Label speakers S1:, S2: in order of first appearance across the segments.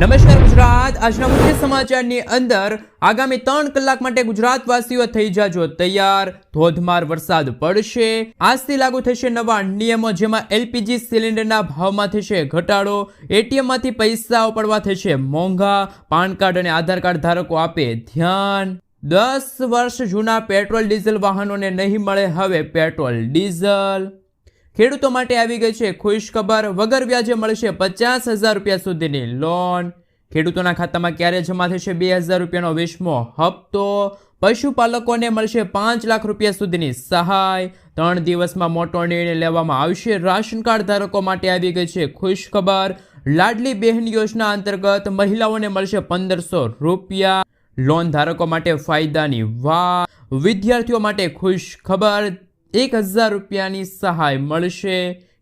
S1: નમસ્કાર ગુજરાત. આજના મુખ્ય સમાચારની અંદર આગામી ત્રણ કલાક માટે ગુજરાતવાસીઓ થઈ જાજો તૈયાર. ધોધમાર વરસાદ પડશે. આજથી લાગુ થશે નવા નિયમો જેમાં એલપીજી સિલિન્ડરના ભાવમાં થશે ઘટાડો. એટીએમમાંથી પૈસા ઉપાડવા થશે મોંઘા. પાન કાર્ડ અને આધાર કાર્ડ ધારકો આપે ધ્યાન. દસ વર્ષ જૂના પેટ્રોલ ડીઝલ વાહનોને નહીં મળે હવે પેટ્રોલ ડીઝલ. ખેડૂતો માટે આવી ગઈ છે ખુશ ખબર. વગર વ્યાજે મળશે પચાસ હજાર રૂપિયા સુધીની લોન ખેડૂતોના ખાતામાં ક્યારે જમા થશે બે હજાર રૂપિયાનો વીસમો હપ્તો? પશુપાલકોને મળશે પાંચ લાખ રૂપિયા સુધીની સહાય. ત્રણ દિવસમાં મોટો નિર્ણય લેવામાં આવશે. રાશન કાર્ડ ધારકો માટે આવી ગઈ છે ખુશ ખબર. લાડલી બહેન યોજના અંતર્ગત મહિલાઓને મળશે પંદરસો રૂપિયા. લોન ધારકો માટે ફાયદાની વાત. વિદ્યાર્થીઓ માટે ખુશ ખબર. એક હજાર રૂપિયાની સહાય મળશે.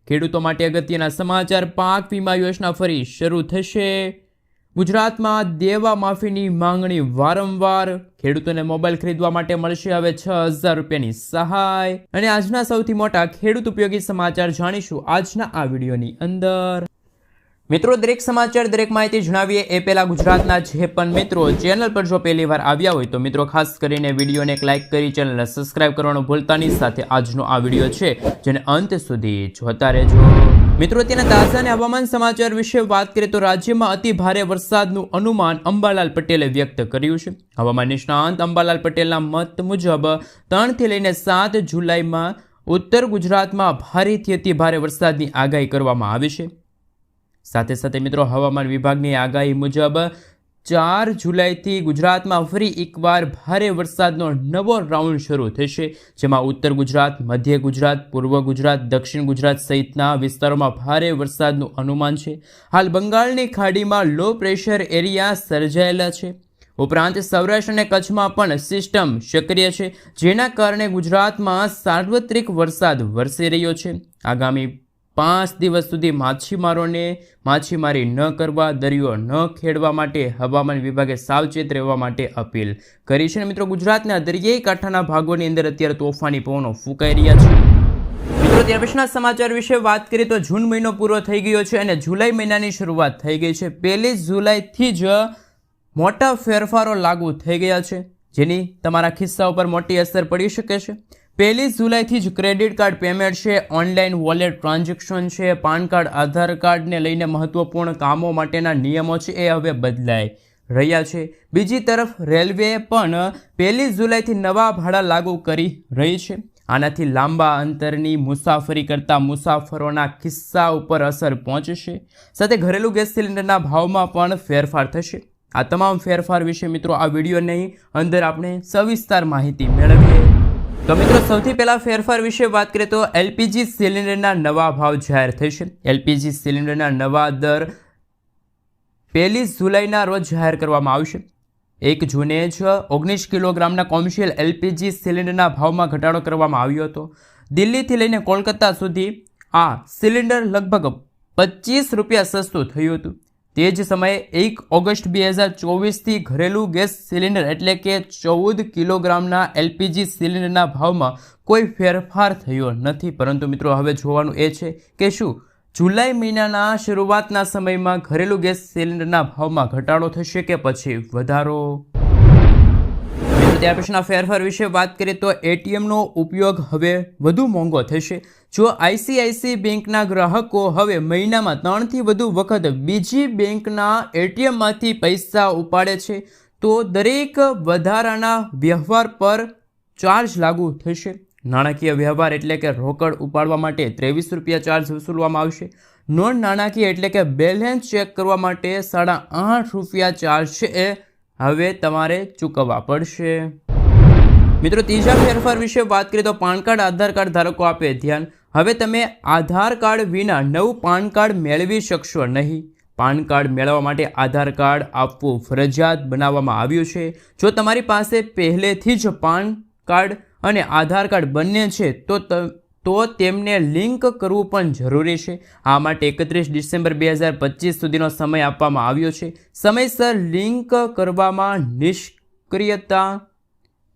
S1: ખેડૂતો માટે અગત્યના સમાચાર, પાક વીમા યોજના ફરી શરૂ થશે. ગુજરાતમાં દેવા માફીની માંગણી વારંવાર. ખેડૂતોને મોબાઈલ ખરીદવા માટે મળશે હવે છ હજાર રૂપિયાની સહાય. અને આજના સૌથી મોટા ખેડૂત ઉપયોગી સમાચાર જાણીશું આજના આ વિડીયોની અંદર. મિત્રો, દરેક સમાચાર, દરેક માહિતી જણાવીએ એ પહેલાં ગુજરાતના જે પણ મિત્રો ચેનલ પર જો પહેલી વાર આવ્યા હોય તો મિત્રો, ખાસ કરીને વિડીયોને એક લાઇક કરી ચેનલને સબસ્ક્રાઇબ કરવાનું ભૂલતાની સાથે આજનો આ વીડિયો છે, જેને અંત સુધી જોતા રહેજો. મિત્રો તેના તાજા અને હવામાન સમાચાર વિશે વાત કરીએ તો રાજ્યમાં અતિ ભારે વરસાદનું અનુમાન અંબાલાલ પટેલે વ્યક્ત કર્યું છે. હવામાન નિષ્ણાંત અંબાલાલ પટેલના મત મુજબ, ત્રણથી લઈને સાત જુલાઈમાં ઉત્તર ગુજરાતમાં ભારેથી અતિ ભારે વરસાદની આગાહી કરવામાં આવી છે. સાથે સાથે મિત્રો હવામાન વિભાગની આગાહી મુજબ ચાર જુલાઈથી ગુજરાતમાં ફરી એકવાર ભારે વરસાદનો નવો રાઉન્ડ શરૂ થશે, જેમાં ઉત્તર ગુજરાત, મધ્ય ગુજરાત, પૂર્વ ગુજરાત, દક્ષિણ ગુજરાત સહિતના વિસ્તારોમાં ભારે વરસાદનું અનુમાન છે. હાલ બંગાળની ખાડીમાં લો પ્રેશર એરિયા સર્જાયેલા છે. ઉપરાંત સૌરાષ્ટ્ર અને કચ્છમાં પણ સિસ્ટમ સક્રિય છે, જેના કારણે ગુજરાતમાં સાર્વત્રિક વરસાદ વરસી રહ્યો છે. આગામી પાંચ દિવસ સુધી માછીમારોને માછીમારી ન કરવા, દરિયો ન ખેડવા માટે હવામાન વિભાગે સાવચેત રહેવા માટે અપીલ કરી છે. મિત્રો, ગુજરાતના દરિયાઈ કાંઠાના ભાગોની અંદર અત્યારે તોફાની પવનો ફૂંકાઈ રહ્યા છે. મિત્રો, ત્યાર પછીના સમાચાર વિશે વાત કરીએ તો જૂન મહિનો પૂરો થઈ ગયો છે અને જુલાઈ મહિનાની શરૂઆત થઈ ગઈ છે. પહેલી જુલાઈથી જ મોટા ફેરફારો લાગુ થઈ ગયા છે, જેની તમારા ખિસ્સા ઉપર મોટી અસર પડી શકે છે. પહેલી જુલાઈથી જ ક્રેડિટ કાર્ડ પેમેન્ટ છે, ઓનલાઈન વોલેટ ટ્રાન્ઝેક્શન છે, પાન કાર્ડ, આધાર કાર્ડને લઈને મહત્વપૂર્ણ કામો માટેના નિયમો છે, એ હવે બદલાઈ રહ્યા છે. બીજી તરફ રેલવે પણ પહેલી જુલાઈથી નવા ભાડા લાગુ કરી રહી છે. આનાથી લાંબા અંતરની મુસાફરી કરતા મુસાફરોના કિસ્સા ઉપર અસર પહોંચશે. સાથે ઘરેલું ગેસ સિલિન્ડરના ભાવમાં પણ ફેરફાર થશે. આ તમામ ફેરફાર વિશે મિત્રો આ વિડીયોની અંદર આપણે સવિસ્તાર માહિતી મેળવીએ. તો મિત્રો, સૌથી પહેલાં ફેરફાર વિશે વાત કરીએ તો એલપીજી સિલિન્ડરના નવા ભાવ જાહેર થશે એલપીજી સિલિન્ડરના નવા દર પહેલી જુલાઈના રોજ જાહેર કરવામાં આવશે. એક જૂને જ ઓગણીસ કિલોગ્રામના કોમર્શિયલ એલપીજી સિલિન્ડરના ભાવમાં ઘટાડો કરવામાં આવ્યો હતો. દિલ્હીથી લઈને કોલકાતા સુધી આ સિલિન્ડર લગભગ પચીસ રૂપિયા સસ્તું થયું હતું. તે જ સમયે એક ઓગસ્ટ બે હજાર ચોવીસથી ઘરેલું ગેસ સિલિન્ડર એટલે કે ચૌદ કિલોગ્રામના એલપીજી સિલિન્ડરના ભાવમાં કોઈ ફેરફાર થયો નથી. પરંતુ મિત્રો, હવે જોવાનું એ છે કે શું? જુલાઈ મહિનાના શરૂઆતના સમયમાં ઘરેલું ગેસ સિલિન્ડરના ભાવમાં ઘટાડો થશે કે પછી? વધારો? ત્યાર પછીના ફેરફાર વિશે વાત કરીએ તો એટીએમનો ઉપયોગ હવે વધુ મોંઘો થશે. જો આઈસીઆઈસી બેંકના ગ્રાહકો હવે મહિનામાં ત્રણથી વધુ વખત બીજી બેંકના એટીએમમાંથી પૈસા ઉપાડે છે, તો દરેક વધારાના વ્યવહાર પર ચાર્જ લાગુ થશે. નાણાકીય વ્યવહાર એટલે કે રોકડ ઉપાડવા માટે ત્રેવીસ રૂપિયા ચાર્જ વસૂલવામાં આવશે. નોન નાણાકીય એટલે કે બેલેન્સ ચેક કરવા માટે સાડા આઠ રૂપિયા ચાર્જ છે એ હવે તમારે ચૂકવવા પડશે. મિત્રો, ત્રીજા ફેરફાર વિશે વાત કરીએ તો પાન કાર્ડ, આધાર કાર્ડ ધારકો આપે ધ્યાન. હવે તમે આધાર કાર્ડ વિના નવું પાન કાર્ડ મેળવી શકશો નહીં. પાન કાર્ડ મેળવવા માટે આધાર કાર્ડ આપવું ફરજિયાત બનાવવામાં આવ્યું છે. જો તમારી પાસે પહેલેથી જ પાન કાર્ડ અને આધાર કાર્ડ બંને છે, તો તો તેમને લિંક કરવું પણ જરૂરી છે. આ માટે એકત્રીસ ડિસેમ્બર બે હજાર પચીસ સુધીનો સમય આપવામાં આવ્યો છે. સમયસર લિંક કરવામાં નિષ્ક્રિયતા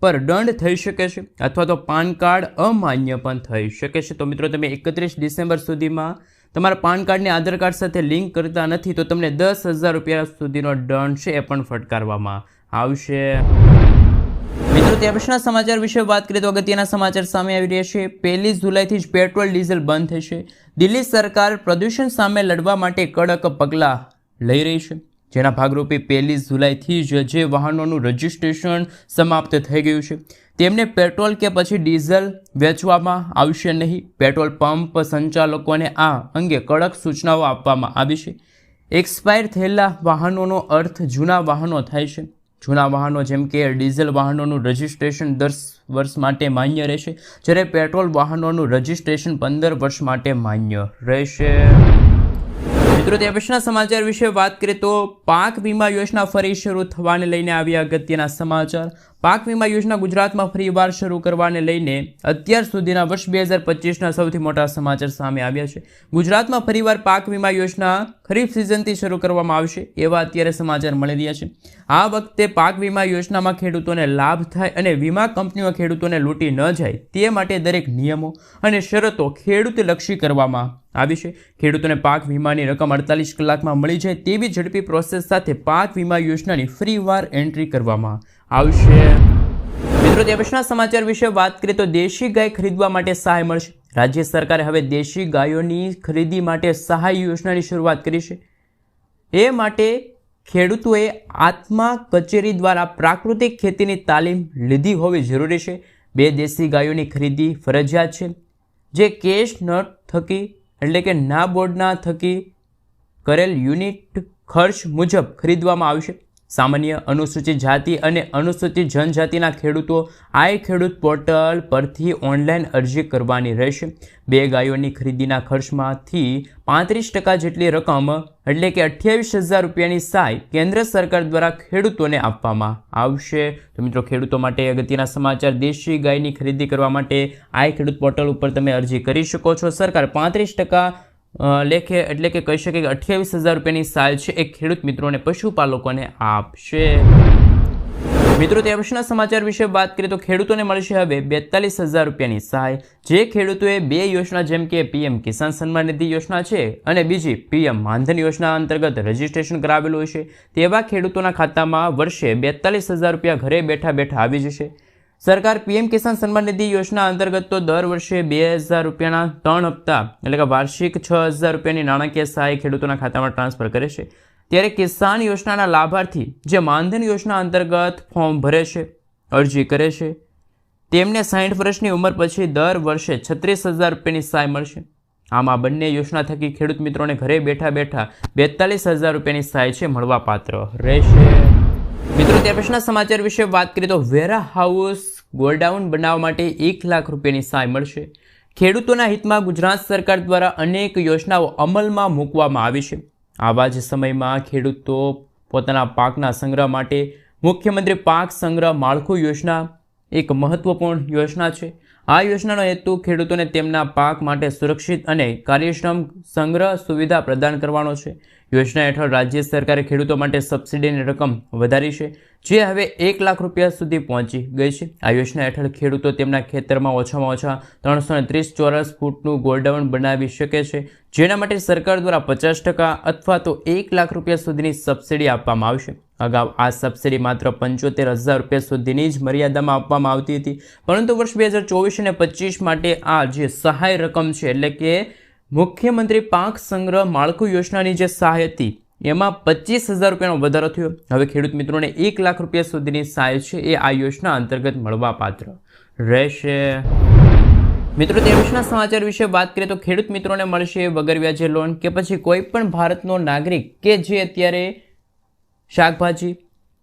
S1: પર દંડ થઈ શકે છે અથવા તો પાન કાર્ડ અમાન્ય પણ થઈ શકે છે. તો મિત્રો, તમે એકત્રીસ ડિસેમ્બર સુધીમાં તમારા પાન કાર્ડને આધાર કાર્ડ સાથે લિંક કરતા નથી તો તમને દસ હજાર રૂપિયા સુધીનો દંડ છે એ પણ ફટકારવામાં આવશે. મિત્રો પછીના સમાચાર વિશે વાત કરીએ તો અગત્યના સમાચાર સામે આવી રહ્યા છે. પહેલી જુલાઈથી જ પેટ્રોલ, ડીઝલ બંધ થશે દિલ્હી સરકાર પ્રદૂષણ સામે લડવા માટે કડક પગલાં લઈ રહી છે. જેના ભાગરૂપે પહેલી જુલાઈથી જ જે વાહનોનું રજિસ્ટ્રેશન સમાપ્ત થઈ ગયું છે. તેમને પેટ્રોલ કે પછી ડીઝલ વેચવામાં આવશે નહીં. પેટ્રોલ પંપ સંચાલકોને આ અંગે કડક સૂચનાઓ આપવામાં આવી છે. એક્સપાયર થયેલા વાહનોનો અર્થ જૂના વાહનો થાય છે. જૂના વાહનો, જેમ કે ડીઝલ વાહનોનું રજિસ્ટ્રેશન દસ વર્ષ માટે માન્ય રહેશે, જ્યારે પેટ્રોલ વાહનોનું રજિસ્ટ્રેશન પંદર વર્ષ માટે માન્ય રહેશે. મિત્રો, તે પછીના સમાચાર વિશે વાત કરીએ તો પાક વીમા યોજના ફરી શરૂ થવાને લઈને આવ્યા અગત્યના સમાચાર. પાક વીમા યોજના ગુજરાતમાં ફરીવાર શરૂ કરવાને લઈને અત્યાર સુધીના વર્ષ બે હજાર પચીસના સૌથી મોટા સમાચાર સામે આવ્યા છે. ગુજરાતમાં ફરીવાર પાક વીમા યોજના ખરીફ સિઝનથી શરૂ કરવામાં આવશે એવા અત્યારે સમાચાર મળી રહ્યા છે. આ વખતે પાક વીમા યોજનામાં ખેડૂતોને લાભ થાય અને વીમા કંપનીઓ ખેડૂતોને લૂંટી ન જાય તે માટે દરેક નિયમો અને શરતો ખેડૂતલક્ષી કરવામાં આવી છે. ખેડૂતોને પાક વીમાની રકમ અડતાલીસ કલાકમાં મળી જાય તેવી ઝડપી પ્રોસેસ સાથે પાક વીમા યોજનાની ફ્રીવાર એન્ટ્રી કરવામાં આવશે. મિત્રો તે સમાચાર વિશે વાત કરીએ તો દેશી ગાય ખરીદવા માટે સહાય મળશે. રાજ્ય સરકારે હવે દેશી ગાયોની ખરીદી માટે સહાય યોજનાની શરૂઆત કરી છે. એ માટે ખેડૂતોએ આત્મા કચેરી દ્વારા પ્રાકૃતિક ખેતીની તાલીમ લીધી હોવી જરૂરી છે. બે દેશી ગાયોની ખરીદી ફરજિયાત છે. જે કેશ નટ થકી, એટલે કે ના બોર્ડના થકી કરેલ યુનિટ ખર્ચ મુજબ ખરીદવામાં આવશે. સામાન્ય અનુસૂચિત જાતિ અને અનુસૂચિત જનજાતિના ખેડૂતો આઈ ખેડૂત પોર્ટલ પરથી ઓનલાઈન અરજી કરવાની રહેશે. બે ગાયોની ખરીદીના ખર્ચમાંથી પાંત્રીસ ટકા જેટલી રકમ, એટલે કે અઠ્યાવીસ હજાર રૂપિયાની સહાય કેન્દ્ર સરકાર દ્વારા ખેડૂતોને આપવામાં આવશે. તો મિત્રો, ખેડૂતો માટે અગત્યના સમાચાર, દેશી ગાયની ખરીદી કરવા માટે આઈ ખેડૂત પોર્ટલ ઉપર તમે અરજી કરી શકો છો. સરકાર પાંત્રીસ ટકા લેખે એટલે કે કહી શકે કે અઠ્યાવીસ હજાર રૂપિયાની સાલ છે એ ખેડૂત મિત્રોને, પશુપાલકોને આપશે. મિત્રો, તે પછીના સમાચાર વિશે વાત કરીએ તો ખેડૂતોને મળશે હવે બેતાલીસ હજાર રૂપિયાની સહાય જે ખેડૂતોએ બે યોજના, જેમ કે પીએમ કિસાન સન્માન નિધિ યોજના છે અને બીજી પીએમ માનધન યોજના અંતર્ગત રજીસ્ટ્રેશન કરાવેલું છે, તેવા ખેડૂતોના ખાતામાં વર્ષે બેતાલીસ હજાર રૂપિયા ઘરે બેઠા બેઠા આવી જશે. સરકાર પીએમ કિસાન સન્માન નિધિ યોજના અંતર્ગત તો દર વર્ષે બે હજાર રૂપિયાના ત્રણ હપ્તા, એટલે કે વાર્ષિક છ હજાર રૂપિયાની નાણાકીય સહાય ખેડૂતોના ખાતામાં ટ્રાન્સફર કરે છે. ત્યારે કિસાન યોજનાના લાભાર્થી જે માનધન યોજના અંતર્ગત ફોર્મ ભરે છે, અરજી કરે છે, તેમને સાઠ વર્ષની ઉંમર પછી દર વર્ષે છત્રીસ હજાર રૂપિયાની સહાય મળશે. આમાં બંને યોજના થકી ખેડૂત મિત્રોને ઘરે બેઠા બેઠા બેતાલીસ હજાર રૂપિયાની સહાય છે, મળવાપાત્ર રહેશે. મિત્રો, ત્યાર પછીના સમાચાર વિશે વાત કરીએ તો વેરા ગોડાઉન બનાવવા માટે એક લાખ રૂપિયાની સહાય મળશે. ખેડૂતોના હિતમાં ગુજરાત સરકાર દ્વારા અનેક યોજનાઓ અમલમાં મૂકવામાં આવી છે. આવા જ સમયમાં ખેડૂતો પોતાના પાકના સંગ્રહ માટે મુખ્યમંત્રી પાક સંગ્રહ માળખું યોજના એક મહત્વપૂર્ણ યોજના છે. આ યોજનાનો હેતુ ખેડૂતોને તેમના પાક માટે સુરક્ષિત અને કાર્યક્ષમ સંગ્રહ સુવિધા પ્રદાન કરવાનો છે. યોજના હેઠળ રાજ્ય સરકારે ખેડૂતો માટે સબસિડીની રકમ વધારી છે, જે હવે એક લાખ રૂપિયા સુધી પહોંચી ગઈ છે. આ યોજના હેઠળ ખેડૂતો તેમના ખેતરમાં ઓછામાં ઓછા ત્રણસો ત્રીસ ચોરસ ફૂટનું ગોડાઉન બનાવી શકે છે, જેના માટે સરકાર દ્વારા પચાસ ટકા અથવા તો એક લાખ રૂપિયા સુધીની સબસિડી આપવામાં આવશે. અગાઉ આ સબસિડી માત્ર પંચોતેર હજાર રૂપિયા સુધીની જ મર્યાદામાં આપવામાં આવતી હતી, પરંતુ વર્ષ બે હજાર ચોવીસ અને પચીસ માટે આ જે સહાય રકમ છે, એટલે કે મુખ્યમંત્રી પાક સંગ્રહ માળખું યોજનાની જે સહાય હતી, એમાં પચીસ હજાર રૂપિયાનો વધારો થયો. હવે ખેડૂત મિત્રોને એક લાખ રૂપિયા સુધીની સહાય છે, એ આ યોજના અંતર્ગત મળવાપાત્ર રહેશે. મિત્રો, તે સમાચાર વિશે વાત કરીએ તો ખેડૂત મિત્રોને મળશે વગર વ્યાજે લોન કે પછી કોઈ પણ ભારતનો નાગરિક કે જે અત્યારે શાકભાજી,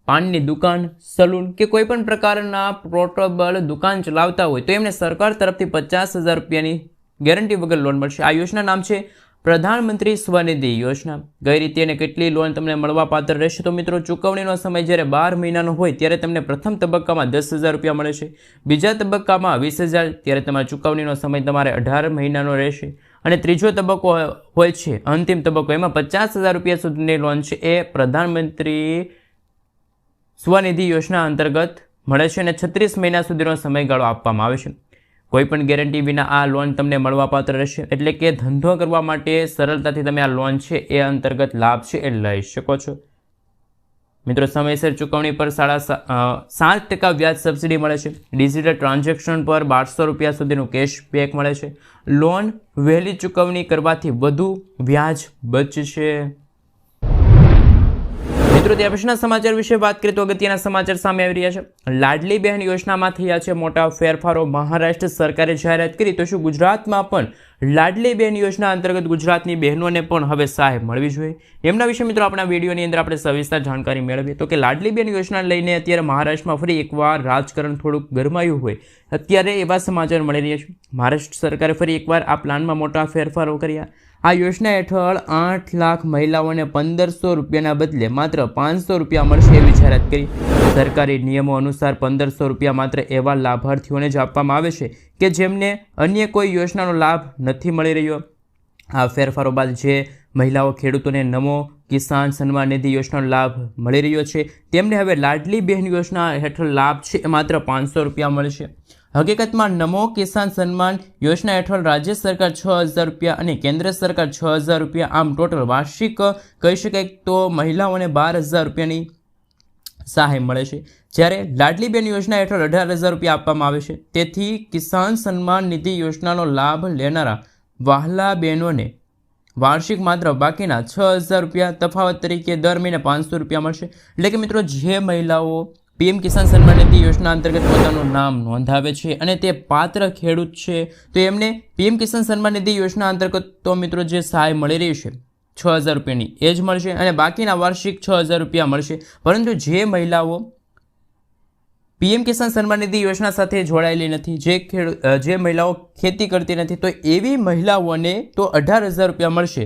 S1: પાનની દુકાન, સલૂન કે કોઈ પણ પ્રકારના પોર્ટેબલ દુકાન ચલાવતા હોય તો એમને સરકાર તરફથી પચાસ હજાર રૂપિયાની ગેરંટી વગર લોન મળશે. આ યોજના નામ છે પ્રધાનમંત્રી સ્વનિધિ યોજના. કઈ રીતે અને કેટલી લોન તમને મળવા પાત્ર રહેશે? તો મિત્રો, ચૂકવણીનો સમય જ્યારે બાર મહિનાનો હોય ત્યારે તમને પ્રથમ તબક્કામાં દસ હજાર રૂપિયા મળે છે. બીજા તબક્કામાં વીસ હજાર, ત્યારે તમારા ચૂકવણીનો સમય તમારે અઢાર મહિનાનો રહેશે. અને ત્રીજો તબક્કો હોય છે, અંતિમ તબક્કો. એમાં પચાસ હજાર રૂપિયા સુધીની લોન છે. એ પ્રધાનમંત્રી સ્વનિધિ યોજના અંતર્ગત મળે છે અને છત્રીસ મહિના સુધીનો સમયગાળો આપવામાં આવે છે. કોઈ પણ ગેરંટી વિના આ લોન તમને મળવાપાત્ર રહેશે. એટલે કે ધંધો કરવા માટે સરળતાથી તમે આ લોન છે એ અંતર્ગત લાભ છે એ લઈ શકો છો. મિત્રો, સમયસર ચૂકવણી પર સાડા સાત ટકા વ્યાજ સબસિડી મળે છે. ડિજિટલ ટ્રાન્ઝેક્શન પર બારસો રૂપિયા સુધીનું કેશબેક મળે છે. લોન વહેલી ચૂકવણી કરવાથી વધુ વ્યાજ બચશે. મિત્રો પછીના સમાચાર વિશે વાત કરીએ તો અગત્યના સમાચાર સામે આવી રહ્યા છે. લાડલી બહેન યોજનામાં થયા છે મોટા ફેરફારો. મહારાષ્ટ્ર સરકારે જાહેરાત કરી. તો શું ગુજરાતમાં પણ લાડલી બહેન યોજના અંતર્ગત ગુજરાતની બહેનોને પણ હવે સહાય મળવી જોઈએ. એમના વિશે મિત્રો આપણા વિડીયોની અંદર આપણે સવિસ્તાર જાણકારી મેળવીએ. તો કે લાડલી બહેન યોજના લઈને અત્યારે મહારાષ્ટ્રમાં ફરી એકવાર રાજકારણ થોડુંક ગરમાયું હોય, અત્યારે એવા સમાચાર મળી રહ્યા છે. મહારાષ્ટ્ર સરકારે ફરી એકવાર આ પ્લાનમાં મોટા ફેરફારો કર્યા. આ યોજના હેઠળ આઠ લાખ મહિલાઓને પંદરસો રૂપિયાના બદલે માત્ર પાંચસો રૂપિયા મળશે એવી જાહેરાત કરી. સરકારી નિયમો અનુસાર પંદરસો રૂપિયા માત્ર એવા લાભાર્થીઓને જ આપવામાં આવે છે કે જેમને અન્ય કોઈ યોજનાનો લાભ નથી મળી રહ્યો. આ ફેરફારો બાદ જે મહિલાઓ ખેડૂતોને નમો કિસાન સન્માન નિધિ યોજનાનો લાભ મળી રહ્યો છે, તેમને હવે લાડલી બહેન યોજના હેઠળ લાભ છે, એ માત્ર પાંચસો રૂપિયા મળશે. હકીકતમાં નમો કિસાન સન્માન યોજના હેઠળ રાજ્ય સરકાર છ હજાર રૂપિયા અને કેન્દ્ર સરકાર છ હજાર રૂપિયા, આમ ટોટલ વાર્ષિક કહી શકાય તો મહિલાઓને બાર હજાર રૂપિયાની સહાય મળે છે. જ્યારે લાડલી બેન યોજના હેઠળ અઢાર હજાર રૂપિયા આપવામાં આવે છે. તેથી કિસાન સન્માન નિધિ યોજનાનો લાભ લેનારા વહાલા બહેનોને વાર્ષિક માત્ર બાકીના છ હજાર રૂપિયા તફાવત તરીકે દર મહિને પાંચસો રૂપિયા મળશે. એટલે કે મિત્રો, જે મહિલાઓ પીએમ કિસાન સન્માન નિધિ યોજના અંતર્ગત પોતાનું નામ નોંધાવે છે અને તે પાત્ર ખેડૂત છે, તો એમને પીએમ કિસાન સન્માન નિધિ યોજના અંતર્ગત તો મિત્રો જે સહાય મળી રહી છે છ હજાર રૂપિયાની. એ જ મળશે અને બાકીના વાર્ષિક છ હજાર રૂપિયા મળશે. પરંતુ જે મહિલાઓ પીએમ કિસાન સન્માન નિધિ યોજના સાથે જોડાયેલી નથી, જે ખેડૂ જે મહિલાઓ ખેતી કરતી નથી, તો એવી મહિલાઓને તો અઢાર હજાર રૂપિયા મળશે.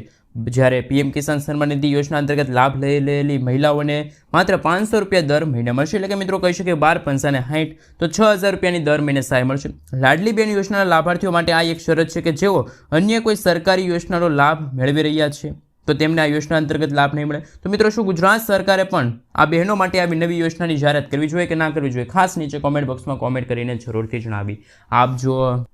S1: જ્યારે પીએમ કિસાન સન્માન નિધિ યોજના અંતર્ગત લાભ લઈ રહેલી મહિલાઓને માત્ર પાંચસો રૂપિયા દર મહિને મળશે. એટલે કે મિત્રો કહી શકીએ બાર પંચાને સાઠ તો છ હજાર રૂપિયાની દર મહિને સહાય મળશે. લાડલી બેન યોજનાના લાભાર્થીઓ માટે આ એક શરત છે કે જેઓ અન્ય કોઈ સરકારી યોજનાનો લાભ મેળવી રહ્યા છે. તો તેમને આ યોજના અંતર્ગત લાભ નહીં મળે. તો મિત્રો શું ગુજરાત સરકારે પણ આ બહેનો માટે આવી નવી યોજનાની જાહેરાત કરવી જોઈએ કે ના કરવી જોઈએ? ખાસ નીચે કોમેન્ટ બોક્સમાં કોમેન્ટ કરીને જરૂરથી જણાવી. આપજો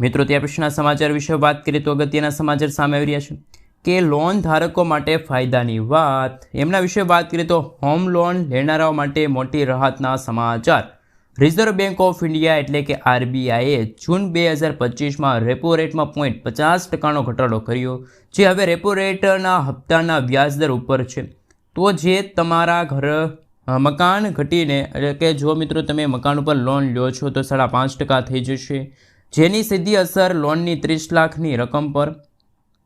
S1: મિત્રો ત્યાં પછીના સમાચાર વિશે વાત કરીએ તો અગત્યના સમાચાર સામે આવી રહ્યા છે. કે લોન ધારકો માટે ફાયદાની વાત. એમના વિશે વાત કરીએ તો હોમ લોન લેનારાઓ માટે મોટી રાહતના સમાચાર. રિઝર્વ બેંક ઓફ ઇન્ડિયા એટલે કે આરબીઆઈએ જૂન બે હજાર પચીસમાં રેપો રેટમાં પોઈન્ટ પચાસ ટકાનો ઘટાડો કર્યો, જે હવે રેપો રેટના હપ્તાના વ્યાજદર ઉપર છે. તો જે તમારા ઘર મકાન ઘટીને, એટલે કે જો મિત્રો તમે મકાન ઉપર લોન લ્યો છો તો સાડા પાંચ ટકા થઈ જશે. જેની સીધી અસર લોનની ત્રીસ લાખની રકમ પર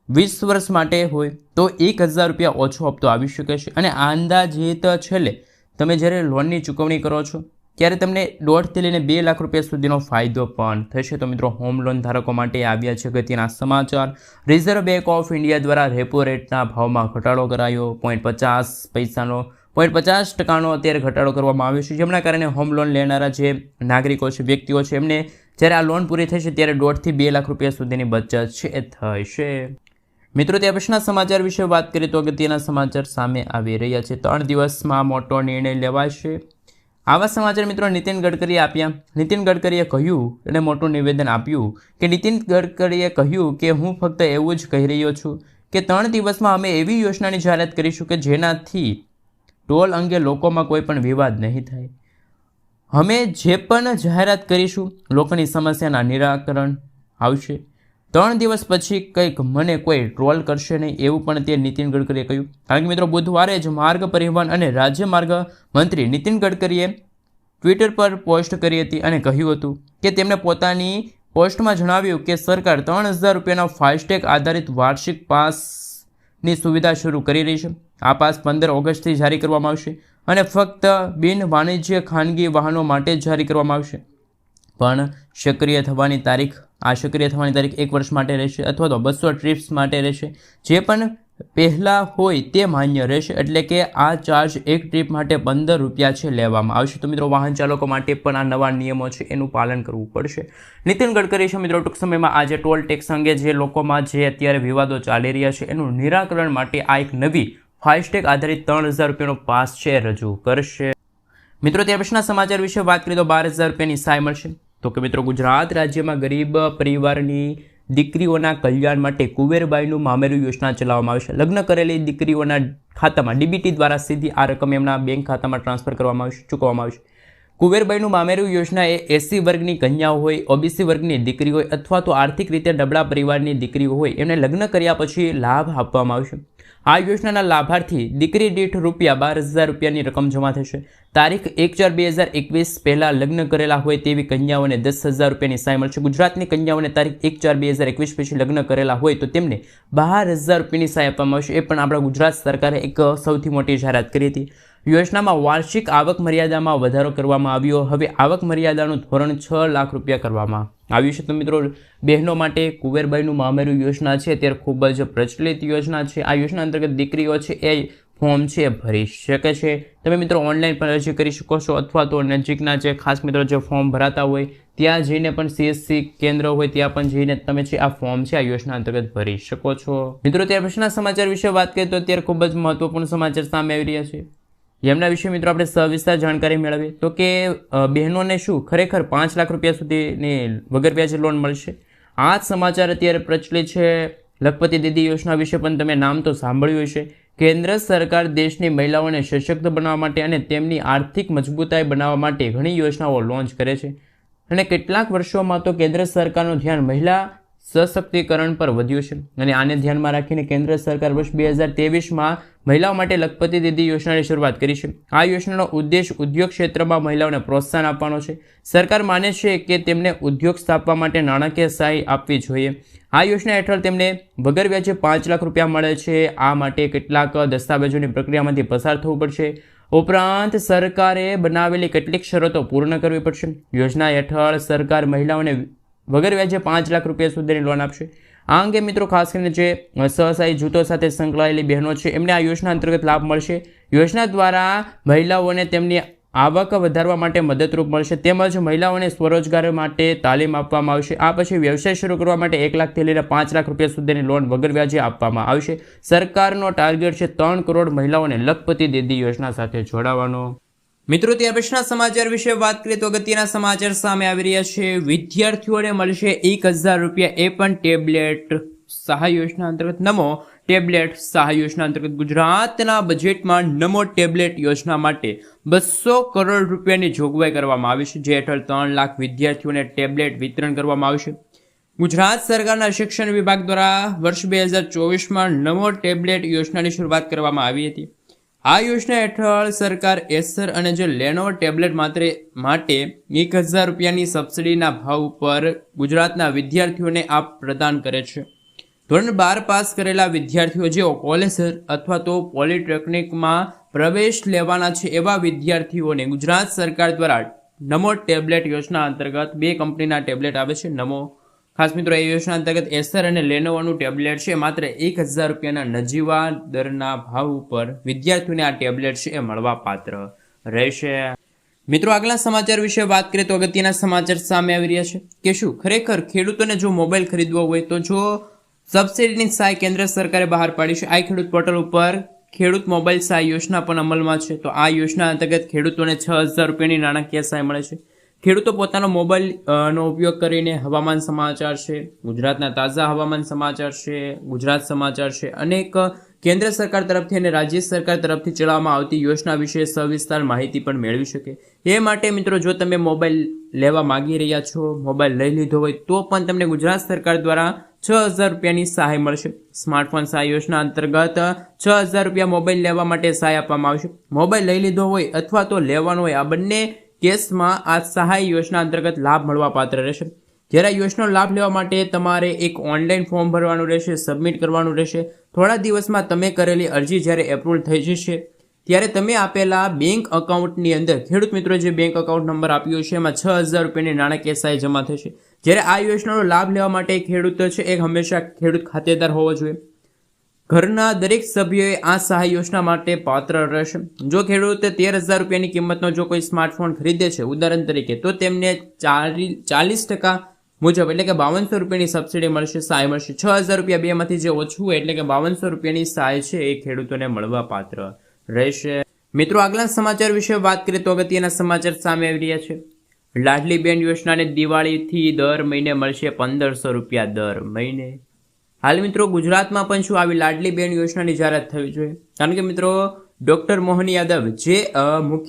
S1: વીસ વર્ષ માટે હોય તો એક હજાર રૂપિયા ઓછો હપ્તો આવી શકે છે. અને અંદાજિત છેલ્લે તમે જ્યારે લોનની ચૂકવણી કરો છો ત્યારે તમને દોઢથી લઈને બે લાખ રૂપિયા સુધીનો ફાયદો પણ થશે. તો મિત્રો હોમ લોન ધારકો માટે આવ્યા છે અગત્યના સમાચાર. રિઝર્વ બેંક ઓફ ઇન્ડિયા દ્વારા રેપો રેટના ભાવમાં ઘટાડો કરાયો. પોઈન્ટ પચાસ પૈસાનો પોઈન્ટ પચાસ ટકાનો અત્યારે ઘટાડો કરવામાં આવ્યો છે. જેમના કારણે હોમ લોન લેનારા જે નાગરિકો છે, વ્યક્તિઓ છે, એમને જ્યારે આ લોન પૂરી થશે ત્યારે દોઢથી બે લાખ રૂપિયા સુધીની બચત છે, એ થશે. મિત્રો ત્યાં પછીના સમાચાર વિશે વાત કરીએ તો અગત્યના સમાચાર સામે આવી રહ્યા છે. ત્રણ દિવસમાં મોટો નિર્ણય લેવાશે. આવા સમાચાર મિત્રો નીતિન ગડકરીએ આપ્યા. નીતિન ગડકરીએ કહ્યું અને મોટું નિવેદન આપ્યું કે નીતિન ગડકરીએ કહ્યું કે હું ફક્ત એવું જ કહી રહ્યો છું કે ત્રણ દિવસમાં અમે એવી યોજનાની જાહેરાત કરીશું કે જેનાથી ટોલ અંગે લોકોમાં કોઈ પણ વિવાદ નહીં થાય. અમે જે પણ જાહેરાત કરીશું, લોકોની સમસ્યાના નિરાકરણ આવશે. ત્રણ દિવસ પછી કંઈક મને કોઈ ટ્રોલ કરશે નહીં એવું પણ તે નીતિન ગડકરીએ કહ્યું. કારણ કે મિત્રો, બુધવારે જ માર્ગ પરિવહન અને રાજ્ય માર્ગ મંત્રી નીતિન ગડકરીએ ટ્વિટર પર પોસ્ટ કરી હતી અને કહ્યું હતું કે તેમણે પોતાની પોસ્ટમાં જણાવ્યું કે સરકાર ત્રણ હજાર રૂપિયાના ફાસ્ટેગ આધારિત વાર્ષિક પાસની સુવિધા શરૂ કરી રહી છે. આ પાસ પંદર ઓગસ્ટથી જારી કરવામાં આવશે અને ફક્ત બિન વાણિજ્ય ખાનગી વાહનો માટે જ જારી કરવામાં આવશે. પણ સક્રિય થવાની તારીખ આ સક્રિય થવાની તારીખ એક વર્ષ માટે રહેશે અથવા તો બસો ટ્રીપ્સ માટે રહેશે. જે પણ પહેલાં હોય તે માન્ય રહેશે, એટલે કે આ ચાર્જ એક ટ્રીપ માટે પંદર રૂપિયા છે લેવામાં આવશે. તો મિત્રો, વાહન ચાલકો માટે પણ આ નવા નિયમો છે, એનું પાલન કરવું પડશે. નીતિન ગડકરી છે મિત્રો, ટૂંક સમયમાં આજે ટોલ ટેક્સ અંગે જે લોકોમાં જે અત્યારે વિવાદો ચાલી રહ્યા છે, એનું નિરાકરણ માટે આ એક નવી ફાસ્ટેગ આધારિત ત્રણ હજાર રૂપિયાનો પાસ છે, રજૂ કરશે. મિત્રો, ત્યાર પછીના સમાચાર વિશે વાત કરીએ તો બાર હજાર રૂપિયાની સહાય મળશે. તો કે મિત્રો ગુજરાત રાજ્યમાં ગરીબ પરિવારની દીકરીઓના કલ્યાણ માટે કુબેરબાઈનું મામેરું યોજના ચલાવવામાં આવે છે. લગ્ન કરેલી દીકરીઓના ખાતામાં ડીબીટી દ્વારા સીધી આ રકમ એમના બેંક ખાતામાં ટ્રાન્સફર કરવામાં આવશે ચૂકવવામાં આવશે કુબેરબાઈનું મામેરું યોજના એ એસસી વર્ગની કન્યાઓ હોય, ઓબીસી વર્ગની દીકરી હોય અથવા તો આર્થિક રીતે નબળા પરિવારની દીકરીઓ હોય એમને લગ્ન કર્યા પછી લાભ આપવામાં આવશે. આ યોજનાના લાભાર્થી દીકરી દીઠ રૂપિયા બાર હજાર રૂપિયાની રકમ જમા થશે. તારીખ એક ચાર બે હજાર એકવીસ પહેલાં લગ્ન કરેલા હોય તેવી કન્યાઓને દસ હજાર રૂપિયાની સહાય મળશે. ગુજરાતની કન્યાઓને તારીખ એક ચાર બે હજાર એકવીસ પછી લગ્ન કરેલા હોય તો તેમને બાર હજાર રૂપિયાની સહાય આપવામાં આવશે. એ પણ આપણા ગુજરાત સરકારે એક સૌથી મોટી જાહેરાત કરી હતી. યોજનામાં વાર્ષિક આવક મર્યાદામાં વધારો કરવામાં આવ્યો. હવે આવક મર્યાદાનું ધોરણ છ લાખ રૂપિયા કરવામાં આવ્યું છે. તો મિત્રો, બહેનો માટે કુબેરબાઈનું મામેરું યોજના છે. અત્યારે ખૂબ જ પ્રચલિત યોજના છે. આ યોજના અંતર્ગત દીકરીઓ છે એ ફોર્મ છે ભરી શકે છે. તમે મિત્રો, ઓનલાઈન પણ અરજી કરી શકો છો અથવા તો નજીકના જે ખાસ મિત્રો જે ફોર્મ ભરાતા હોય, ત્યાં જઈને પણ સીએસસી કેન્દ્ર હોય, ત્યાં પણ જઈને તમે છે આ ફોર્મ છે, આ યોજના અંતર્ગત ભરી શકો છો. મિત્રો, ત્યાર પછીના સમાચાર વિશે વાત કરીએ તો અત્યારે ખૂબ જ મહત્વપૂર્ણ સમાચાર સામે આવી રહ્યા છે. જેમના વિશે મિત્રો આપણે સવિસ્તાર જાણકારી મેળવીએ. તો કે બહેનોને શું ખરેખર પાંચ લાખ રૂપિયા સુધીની વગર વ્યાજે લોન મળશે? આ જ સમાચાર અત્યારે પ્રચલિત છે લખપતિ દીદી યોજના વિશે પણ તમે નામ તો સાંભળ્યું હશે. કેન્દ્ર સરકાર દેશની મહિલાઓને સશક્ત બનાવવા માટે અને તેમની આર્થિક મજબૂતાઈ બનાવવા માટે ઘણી યોજનાઓ લોન્ચ કરે છે. અને કેટલાક વર્ષોમાં તો કેન્દ્ર સરકારનું ધ્યાન મહિલા સશક્તિકરણ પર વધ્યું છે. અને આને ધ્યાનમાં રાખીને કેન્દ્ર સરકાર વર્ષ બે હજાર તેવીસમાં મહિલાઓ માટે લખપતિ દીદી યોજનાની શરૂઆત કરી છે. આ યોજનાનો ઉદ્દેશ ઉદ્યોગ ક્ષેત્રમાં મહિલાઓને પ્રોત્સાહન આપવાનો છે. સરકાર માને છે કે તેમને ઉદ્યોગ સ્થાપવા માટે નાણાકીય સહાય આપવી જોઈએ. આ યોજના હેઠળ તેમને વગર વ્યાજે પાંચ લાખ રૂપિયા મળે છે. આ માટે કેટલાક દસ્તાવેજોની પ્રક્રિયામાંથી પસાર થવું પડશે. ઉપરાંત સરકારે બનાવેલી કેટલીક શરતો પૂર્ણ કરવી પડશે. યોજના હેઠળ સરકાર મહિલાઓને વગર વ્યાજે પાંચ લાખ રૂપિયા સુધીની લોન આપશે. આ અંગે મિત્રો ખાસ કરીને જે સહસાયી જૂથો સાથે સંકળાયેલી બહેનો છે, એમને આ યોજના અંતર્ગત લાભ મળશે. યોજના દ્વારા મહિલાઓને તેમની આવક વધારવા માટે મદદરૂપ મળશે તેમજ મહિલાઓને સ્વરોજગાર માટે તાલીમ આપવામાં આવશે. આ પછી વ્યવસાય શરૂ કરવા માટે એક લાખથી લઈને પાંચ લાખ રૂપિયા સુધીની લોન વગર વ્યાજે આપવામાં આવશે. સરકારનો ટાર્ગેટ છે ત્રણ કરોડ મહિલાઓને લખપતિ દીદી યોજના સાથે જોડાવાનો. મિત્રો, તે પ્રશ્ન સમાચાર વિશે વાત કરીએ તો અગત્યના સમાચાર સામે આવી રહ્યા છે. વિદ્યાર્થીઓને મળશે એક હજાર રૂપિયા એ પણ ટેબ્લેટ સહાય યોજના અંતર્ગત. નમો ટેબ્લેટ સહાય યોજના અંતર્ગત ગુજરાતના બજેટમાં નમો ટેબ્લેટ યોજના માટે બસો કરોડ રૂપિયાની જોગવાઈ કરવામાં આવી છે. જે હેઠળ ત્રણ લાખ વિદ્યાર્થીઓને ટેબ્લેટ વિતરણ કરવામાં આવશે ગુજરાત સરકારના શિક્ષણ વિભાગ દ્વારા વર્ષ બે હજાર ચોવીસમાં નમો ટેબ્લેટ યોજનાની શરૂઆત કરવામાં આવી હતી. આ યોજના હેઠળ સરકાર એસર અને જે લેનોવો ટેબ્લેટ માત્ર માટે એક હજાર રૂપિયાની સબસિડીના ભાવ ઉપર ગુજરાતના વિદ્યાર્થીઓને આ પ્રદાન કરે છે. ધોરણ બાર પાસ કરેલા વિદ્યાર્થીઓ જેઓ કોલેજ અથવા તો પોલિટેકનિકમાં પ્રવેશ લેવાના છે એવા વિદ્યાર્થીઓને ગુજરાત સરકાર દ્વારા નમો ટેબ્લેટ યોજના અંતર્ગત બે કંપનીના ટેબ્લેટ આવે છે. નમો ખાસ મિત્રો, એ યોજના અંતર્ગત એસર અને લેનોવાનું ટેબ્લેટ છે, માત્ર એક હજાર રૂપિયાના નજીવા દરના ભાવ ઉપર વિદ્યાર્થીઓને આ ટેબ્લેટ છે એ મળવા પાત્ર રહેશે. મિત્રો, આગલા સમાચાર વિશે વાત કરીએ તો અગત્યના સમાચાર સામે આવી રહ્યા છે કે શું? ખરેખર ખેડૂતોને જો મોબાઈલ ખરીદવો હોય તો જો સબસિડીની સહાય કેન્દ્ર સરકારે બહાર પાડી છે, આ ખેડૂત પોર્ટલ ઉપર ખેડૂત મોબાઈલ સહાય યોજના પણ અમલમાં છે. તો આ યોજના અંતર્ગત ખેડૂતોને છ હજાર રૂપિયાની નાણાકીય સહાય મળે છે. ખેડૂતો પોતાનો મોબાઈલ નો ઉપયોગ કરીને હવામાન સમાચાર છે, ગુજરાતના તાજા હવામાન સમાચાર છે, ગુજરાત સમાચાર છે, અનેક કેન્દ્ર સરકાર તરફથી અને રાજ્ય સરકાર તરફથી ચલાવવામાં આવતી યોજના વિશે સવિસ્તાર માહિતી પણ મેળવી શકે. એ માટે મિત્રો, જો તમે મોબાઈલ લેવા માંગી રહ્યા છો, મોબાઈલ લઈ લીધો હોય, તો પણ તમને ગુજરાત સરકાર દ્વારા છ હજાર રૂપિયાની સહાય મળશે. સ્માર્ટફોન સહાય યોજના અંતર્ગત છ હજાર રૂપિયા મોબાઈલ લેવા માટે સહાય આપવામાં આવશે. મોબાઈલ લઈ લીધો હોય અથવા તો લેવાનો હોય, આ બંને કેસમાં આ સહાય યોજના અંતર્ગત લાભ મળવા પાત્ર રહેશે. જ્યારે આ યોજનાનો લાભ લેવા માટે તમારે એક ઓનલાઈન ફોર્મ ભરવાનું રહેશે, સબમિટ કરવાનું રહેશે. થોડા દિવસમાં તમે કરેલી અરજી જ્યારે એપ્રુવલ થઈ જશે, ત્યારે તમે આપેલા બેંક અકાઉન્ટની અંદર, ખેડૂત મિત્રો જે બેંક અકાઉન્ટ નંબર આપ્યો છે, એમાં છ હજાર રૂપિયાની નાણાકીય સહાય જમા થશે. જ્યારે આ યોજનાનો લાભ લેવા માટે ખેડૂત છે, એ હંમેશા ખેડૂત ખાતેદાર હોવો જોઈએ. ઘરના દરેક સભ્યોએ આ સહાય યોજના માટે પાત્ર રહેશે. જો ખેડૂતે તેર હજાર રૂપિયાની કિંમતનો જો કોઈ સ્માર્ટફોન ખરીદે છે, ઉદાહરણ તરીકે, તો તેમને ચાલી, ચાલીસ ટકા મુજબ એટલે કે બાવનસો રૂપિયાની સબસિડી મળશે, સહાય મળશે. છ હજાર રૂપિયા બેમાંથી જે ઓછું એટલે કે બાવનસો રૂપિયાની સહાય છે, એ ખેડૂતોને મળવા પાત્ર રહેશે. મિત્રો, આગલા સમાચાર વિશે વાત કરીએ તો અગત્યના સમાચાર સામે આવી રહ્યા છે. લાડલી બેન યોજનાને દિવાળીથી દર મહિને મળશે પંદરસો રૂપિયા દર મહિને. હાલ મિત્રો ગુજરાતમાં પણ શું આવી લાડલી બેન યોજનાની જાહેરાત થવી જોઈએ? કારણ કે મિત્રો ડૉક્ટર મોહન યાદવ જે મુખ્ય